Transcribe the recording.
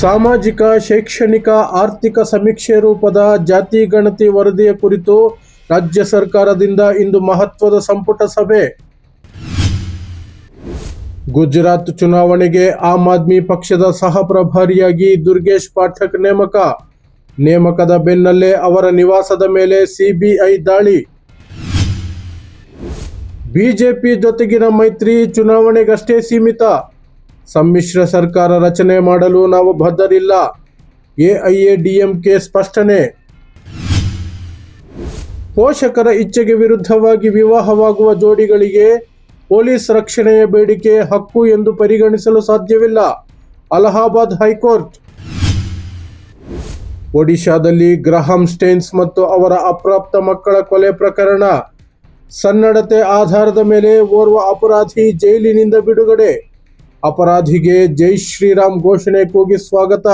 ಸಾಮಾಜಿಕ, ಶೈಕ್ಷಣಿಕ, ಆರ್ಥಿಕ ಸಮೀಕ್ಷೆ ರೂಪದ ಜಾತಿ ಗಣತಿ ವರದಿಯ ಕುರಿತು ರಾಜ್ಯ ಸರ್ಕಾರದಿಂದ ಇಂದು ಮಹತ್ವದ ಸಂಪುಟ ಸಭೆ. ಗುಜರಾತ್ ಚುನಾವಣೆಗೆ ಆಮ್ ಆದ್ಮಿ ಪಕ್ಷದ ಸಹ ಪ್ರಭಾರಿಯಾಗಿ ದುರ್ಗೇಶ್ ಪಾಠಕ್ ನೇಮಕ. ನೇಮಕದ ಬೆನ್ನಲ್ಲೇ ಅವರ ನಿವಾಸದ ಮೇಲೆ ಸಿಬಿಐ ದಾಳಿ. ಬಿಜೆಪಿ ಜೊತೆಗಿನ ಮೈತ್ರಿ ಚುನಾವಣೆಗಷ್ಟೇ ಸೀಮಿತ. ಸಮ್ಮಿಶ್ರ ಸರ್ಕಾರ ರಚನೆ ಮಾಡಲು ನಾವು ಬದ್ಧರಿಲ್ಲ. ಎಐಎಡಿಎಂಕೆ ಸ್ಪಷ್ಟನೆ. ಪೋಷಕರ ಇಚ್ಛೆಗೆ ವಿರುದ್ಧವಾಗಿ ವಿವಾಹವಾಗುವ ಜೋಡಿಗಳಿಗೆ ಪೊಲೀಸ್ ರಕ್ಷಣೆಯ ಬೇಡಿಕೆ ಹಕ್ಕು ಎಂದು ಪರಿಗಣಿಸಲು ಸಾಧ್ಯವಿಲ್ಲ. Allahabad high court. ಒಡಿಶಾದಲ್ಲಿ ಗ್ರಹಂ ಸ್ಟೇನ್ಸ್ ಮತ್ತು ಅವರ ಅಪ್ರಾಪ್ತ ಮಕ್ಕಳ ಕೊಲೆ ಪ್ರಕರಣ. ಸನ್ನಡತೆ ಆಧಾರದ ಮೇಲೆ ಓರ್ವ ಅಪರಾಧಿ ಜೈಲಿನಿಂದ ಬಿಡುಗಡೆ. ಅಪರಾಧಿಗೆ ಜೈ ಶ್ರೀರಾಮ್ ಘೋಷಣೆ ಕೂಗಿ ಸ್ವಾಗತ